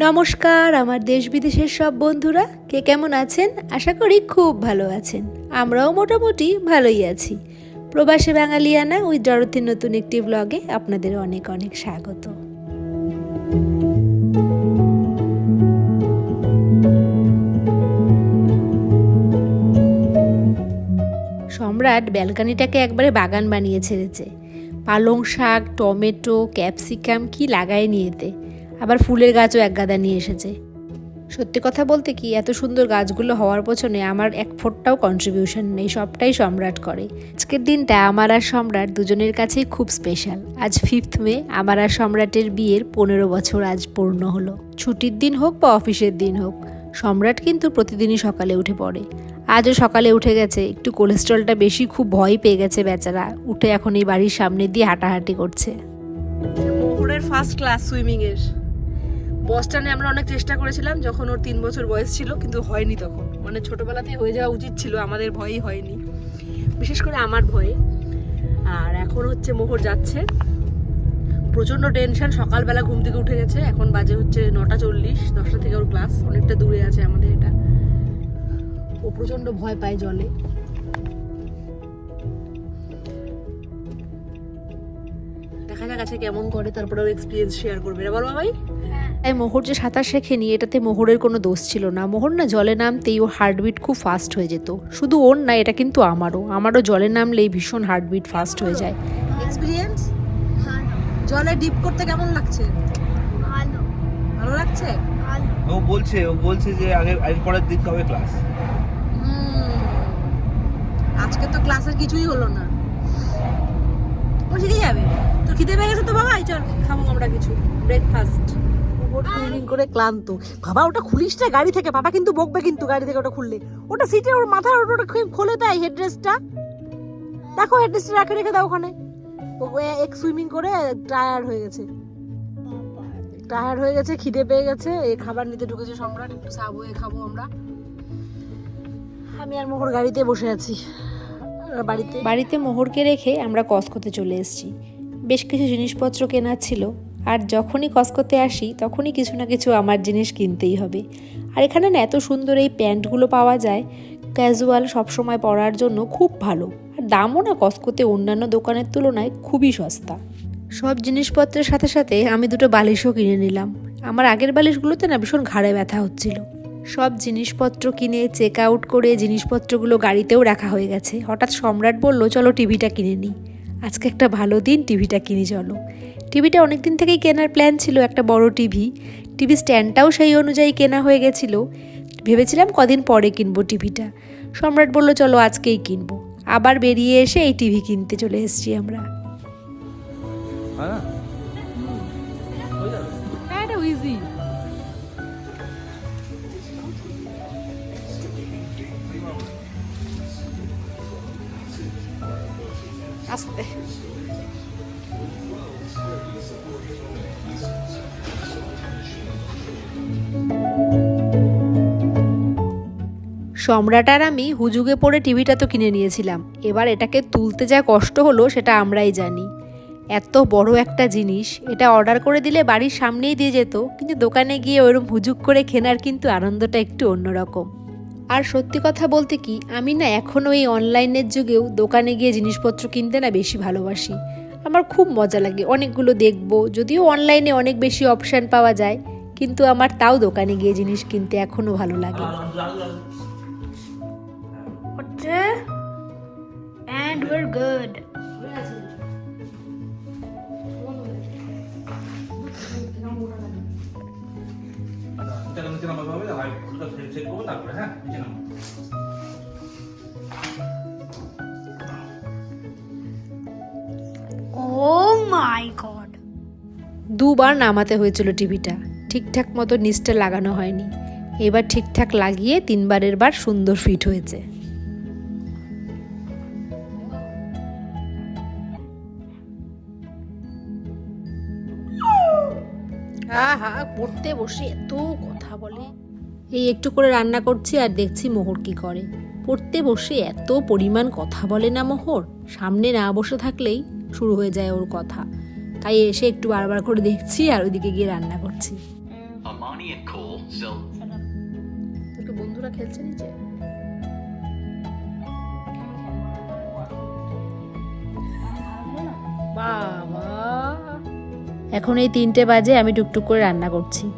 নমস্কার, আমার দেশ বিদেশের সব বন্ধুরা। কে কেমন আছেন? আশা করি খুব ভালো আছেন। আমরাও মোটামুটি ভালোই আছি। প্রবাসী বাঙালিয়ানা ওই জড়তির নতুন একটি ব্লগে আপনাদের অনেক অনেক স্বাগত। সম্রাট ব্যালকানিটাকে একবারে বাগান বানিয়ে ছেড়েছে। পালং শাক, টমেটো, ক্যাপসিকাম কি লাগায় নিয়েতে। আবার ফুলের গাছও এক গাদা নিয়ে এসেছে। সত্যি কথা বলতে কি, এত সুন্দর গাছগুলো হওয়ার পেছনে আমার এক ফোটটাও কন্ট্রিবিউশন নেই, সবটাই সম্রাট করে। আজকের দিনটা আমার আর সম্রাট দুজনের কাছেই খুব স্পেশাল আজ ফিফথ মে, আমার আর সম্রাটের বিয়ের পনেরো বছর আজ পূর্ণ হলো। ছুটির দিন হোক বা অফিসের দিন হোক, সম্রাট কিন্তু প্রতিদিনই সকালে উঠে পড়ে। আজও সকালে উঠে গেছে, একটু কোলেস্ট্রলটা বেশি খুব ভয় পেয়ে গেছে বেচারা। উঠে এখন এই বাড়ির সামনে দিয়ে হাঁটাহাঁটি করছে। ফার্স্ট ক্লাস সুইমিং এর। বস্টানে আমরা অনেক চেষ্টা করেছিলাম, যখন ওর তিন বছর বয়স ছিল, কিন্তু হয়নি তখন। মানে ছোটবেলাতেই হয়ে যাওয়া উচিত ছিল, আমাদের ভয়ই হয়নি। বিশেষ করে আমার ভয়ে। আর এখন হচ্ছে মোহর যাচ্ছে। প্রচণ্ড টেনশন, সকালবেলা ঘুম থেকে উঠে গেছে। এখন বাজে হচ্ছে নটা চল্লিশ, দশটা থেকে ওর ক্লাস, অনেকটা দূরে আছে আমাদের এটা। ও প্রচণ্ড ভয় পায় জলে। দেখা যাক আছে কেমন করে, তারপরে ওর এক্সপিরিয়েন্স শেয়ার করবে। না বলো ভাই তাই মোহর যে সাঁতার শেখেনি এটাতে মোহরের কোনো দোষ ছিল না। মোহর না জলে নামতেই ও হার্টবিট খুব ফাস্ট হয়ে যেত। শুধু ওর না এটা কিন্তু আমারও। আমারও জলে নামলেই ভীষণ হার্টবিট ফাস্ট হয়ে যায়। এক্সপিরিয়েন্স জলে ডিপ করতে কেমন লাগছে? ভালো। ভালো লাগছে? ও বলছে ও বলছে যে আগে এর পরের দিন কবে ক্লাস আজকে তো ক্লাসের কিছুই হলো না। ও শিখে যাবে। তো খিদে পেয়ে গেছে তো বাবা এই চল খাব আমরা কিছু। ব্রেকফাস্ট সুইমিং করে ক্লান্ত। বাবা, ওটা খুলিস না গাড়ি থেকে। বাবা কিন্তু বকবে কিন্তু গাড়ি থেকে ওটা খুললে। ওটা সিটে ওর মাথার ওটা খোলে দেয় হেডরেস্টটা দেখো হেডরেস্টটা রাখে রেখে দাও ওখানে। এক সুইমিং করে টায়ার্ড হয়ে গেছে। টায়ার্ড হয়ে গেছে, খিদে পেয়ে গেছে। এই খাবার নিতে ঢুকেছে সম্রাট, একটু সাবওয়ে খাব আমরা। আমি আর মোহর গাড়িতে বসে আছি। বাড়িতে বাড়িতে মোহরকে রেখে আমরা কসকোতে চলে এসেছি। বেশ কিছু জিনিসপত্র কেনার ছিল। আর যখনই কসকোতে আসি, তখনই কিছু না কিছু আমার জিনিস কিনতেই হবে। আর এখানে না এত সুন্দর এই প্যান্টগুলো পাওয়া যায় ক্যাজুয়াল সবসময় পরার জন্য খুব ভালো। আর দামও না কসকোতে অন্যান্য দোকানের তুলনায় খুবই সস্তা। সব জিনিসপত্রের সাথে সাথে আমি দুটো বালিশও কিনে নিলাম। আমার আগের বালিশগুলোতে না ভীষণ ঘাড়ে ব্যথা হচ্ছিল। সব জিনিসপত্র কিনে চেক আউট করে জিনিসপত্রগুলো গাড়িতেও রাখা হয়ে গেছে। হঠাৎ সম্রাট বলল, চলো টিভিটা কিনে নিই। আজকে একটা ভালো দিন টিভিটা কিনি চলো। টিভিটা অনেক দিন থেকেই কেনার প্ল্যান ছিল একটা বড় টিভি। টিভি স্ট্যান্ডটাও সেই অনুযায়ী কেনা হয়ে গেছিল। ভেবেছিলাম কদিন পরে কিনবো টিভিটা। সম্রাট বলল, চলো আজকেই কিনবো। আবার বেরিয়ে এসে এই টিভি কিনতে চলে এসেছি আমরা। আস্তে। সম্রাট আর আমি হুজুগে পড়ে টিভিটা তো কিনে নিয়েছিলাম। এবার এটাকে তুলতে যা কষ্ট হলো সেটা আমরাই জানি। এত বড় একটা জিনিস, এটা অর্ডার করে দিলে বাড়ির সামনেই দিয়ে যেত, কিন্তু দোকানে গিয়ে ওরম হুজুগ করে কেনার কিন্তু আনন্দটা একটু অন্যরকম। আর সত্যি কথা বলতে কি আমি না এখনও এই অনলাইনের যুগেও দোকানে গিয়ে জিনিসপত্র কিনতে না বেশি ভালোবাসি। আমার খুব মজা লাগে অনেকগুলো দেখব যদিও অনলাইনে অনেক বেশি অপশান পাওয়া যায় কিন্তু আমার তাও দোকানে গিয়ে জিনিস কিনতে এখনও ভালো লাগে। and we're good. সেট করব তারপরে হ্যাঁ নিচে নামো oh দুবার নামাতে হয়েছিল টিভিটা। ঠিকঠাক মতো নিচটা লাগানো হয়নি। এবার ঠিকঠাক লাগিয়ে তিনবারের বার সুন্দর ফিট হয়েছে। আহা পড়তে বসে এত কথা বলে। এই একটু করে রান্না করছি আর দেখছি মোহর কি করে। পড়তে বসে এত পরিমাণ কথা বলে না মোহর। সামনে না বসে থাকলেই শুরু হয়ে যায় ওর কথা। তাই এসে একটু বারবার করে দেখছি আর ওইদিকে গিয়ে রান্না করছি। বন্ধুরা খেলছে নিচে? বাবা। এখন এই তিনটে বাজে আমি টুকটুক করে রান্না করছি।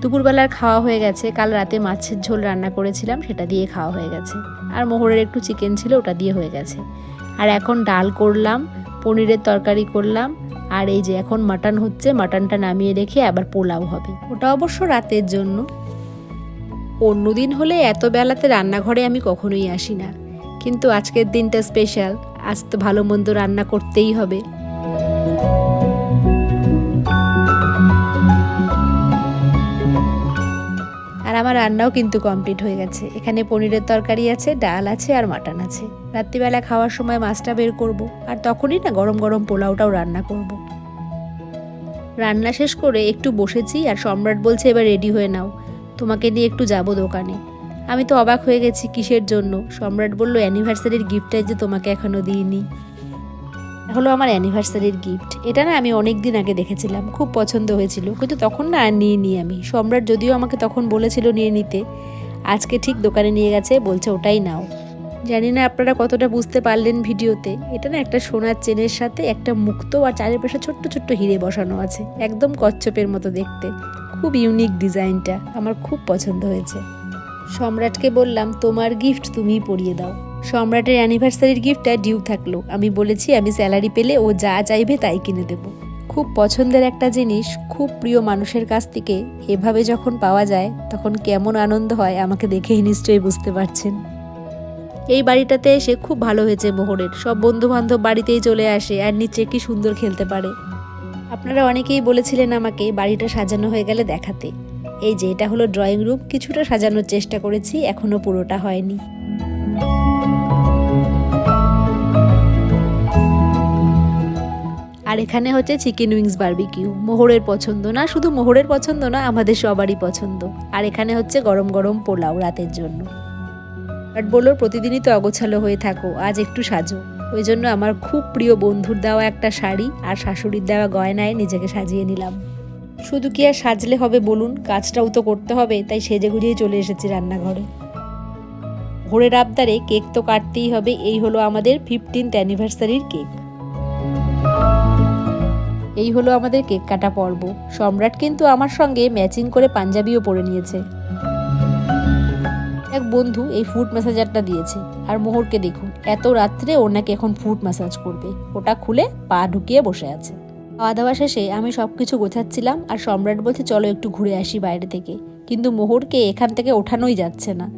দুপুরবেলার খাওয়া হয়ে গেছে। কাল রাতে মাছের ঝোল রান্না করেছিলাম, সেটা দিয়ে খাওয়া হয়ে গেছে। আর মোহরের একটু চিকেন ছিল, ওটা দিয়ে হয়ে গেছে। আর এখন ডাল করলাম, পনিরের তরকারি করলাম, আর এই যে এখন মাটন হচ্ছে, মাটনটা নামিয়ে রেখে আবার পোলাও হবে। ওটা অবশ্য রাতের জন্য। অন্যদিন হলে এত বেলাতে রান্নাঘরে আমি কখনোই আসি না। কিন্তু আজকের দিনটা স্পেশাল আজ তো ভালো মন্দ রান্না করতেই হবে। আর আমার রান্নাও কিন্তু কমপ্লিট হয়ে গেছে। এখানে পনিরের তরকারি আছে, ডাল আছে আর মাটন আছে। রাত্রিবেলা খাওয়ার সময় মাছটা বের করব আর তখনই না গরম গরম পোলাওটাও রান্না করব। রান্না শেষ করে একটু বসেছি আর সম্রাট বলছে এবার রেডি হয়ে নাও। তোমাকে নিয়ে একটু যাব দোকানে। আমি তো অবাক হয়ে গেছি কিসের জন্য। সম্রাট বলল অ্যানিভার্সারির গিফটটাই যে তোমাকে এখনও দিইনি। হলো আমার অ্যানিভার্সারির গিফট এটা না আমি অনেক দিন আগে দেখেছিলাম, খুব পছন্দ হয়েছিল। কিন্তু তখন না আর নিয়ে নিই আমি। সম্রাট যদিও আমাকে তখন বলেছিল নিয়ে নিতে। আজকে ঠিক দোকানে নিয়ে গেছে, বলছে ওটাই নাও। জানি না আপনারা কতটা বুঝতে পারলেন ভিডিওতে। এটা না একটা সোনার চেনের সাথে একটা মুক্ত আর চারিপাশে ছোট্ট ছোট্ট হিরে বসানো আছে। একদম কচ্ছপের মতো দেখতে। খুব ইউনিক ডিজাইনটা। আমার খুব পছন্দ হয়েছে। সম্রাটকে বললাম, তোমার গিফট তুমিই পরিয়ে দাও। সম্রাটের অ্যানিভার্সারির গিফটটা ডিউ থাকল। আমি বলেছি, আমি স্যালারি পেলে ও যা চাইবে তাই কিনে দেব। খুব পছন্দের একটা জিনিস, খুব প্রিয় মানুষের কাছ থেকে এভাবে যখন পাওয়া যায়, তখন কেমন আনন্দ হয় আমাকে দেখেই নিশ্চয়ই বুঝতে পারছেন। এই বাড়িটাতে এসে খুব ভালো হয়েছে মোহরের। সব বন্ধু বান্ধব বাড়িতেই চলে আসে আর নিচে কি সুন্দর খেলতে পারে। আপনারা অনেকেই বলেছিলেন আমাকে বাড়িটা সাজানো হয়ে গেলে দেখাতে। এই যে, এটা হলো ড্রয়িং রুম কিছুটা সাজানোর চেষ্টা করেছি এখনও পুরোটা হয়নি। আর এখানে হচ্ছে চিকেন উইংস বার্বিকিউ মোহরের পছন্দ না, শুধু মোহরের পছন্দ না, আমাদের সবারই পছন্দ। আর এখানে হচ্ছে গরম গরম পোলাও রাতের জন্য। বাট বলল, প্রতিদিনই তো অগোছালো হয়ে থাকো, আজ একটু সাজো। ওই জন্য আমার খুব প্রিয় বন্ধুর দেওয়া একটা শাড়ি আর শাশুড়ির দেওয়া গয়নায় নিজেকে সাজিয়ে নিলাম। শুধু কি আর সাজলে হবে বলুন? কাজটাও তো করতে হবে, তাই সেজে গুজিয়ে চলে এসেছি রান্নাঘরে। ভোরের আবদারে কেক তো কাটতেই হবে, এই হলো আমাদের ফিফটিন্থ অ্যানিভার্সারির কেক। এই হলো আমাদের কেক কাটা পর্ব। সম্রাট কিন্তু আমার সঙ্গে ম্যাচিং করে পাঞ্জাবিও পরে নিয়েছে। এক বন্ধু এই ফুড ম্যাসাজারটা দিয়েছে। আর মোহরকে দেখুন, এত রাত্রে ওর নাকি এখন ফুড ম্যাসাজ করবে। ওটা খুলে পা ঢুকিয়ে বসে আছে। খাওয়া দাওয়া শেষে আমি সব কিছু গোছাচ্ছিলাম আর সম্রাট বলছে, চলো একটু ঘুরে আসি বাইরে থেকে। কিন্তু মোহরকে এখান থেকে ওঠানোই যাচ্ছে না।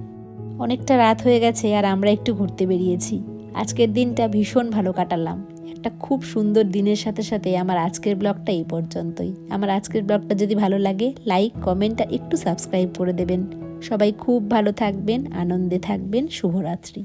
অনেকটা রাত হয়ে গেছে আর আমরা একটু ঘুরতে বেরিয়েছি। আজকের দিনটা ভীষণ ভালো কাটালাম। একটা খুব সুন্দর দিনের সাথে সাথে আমার আজকের ব্লগটা এই পর্যন্তই। আমার আজকের ব্লগটা যদি ভালো লাগে লাইক কমেন্ট আর একটু সাবস্ক্রাইব করে দেবেন। সবাই খুব ভালো থাকবেন, আনন্দে থাকবেন, শুভরাত্রি।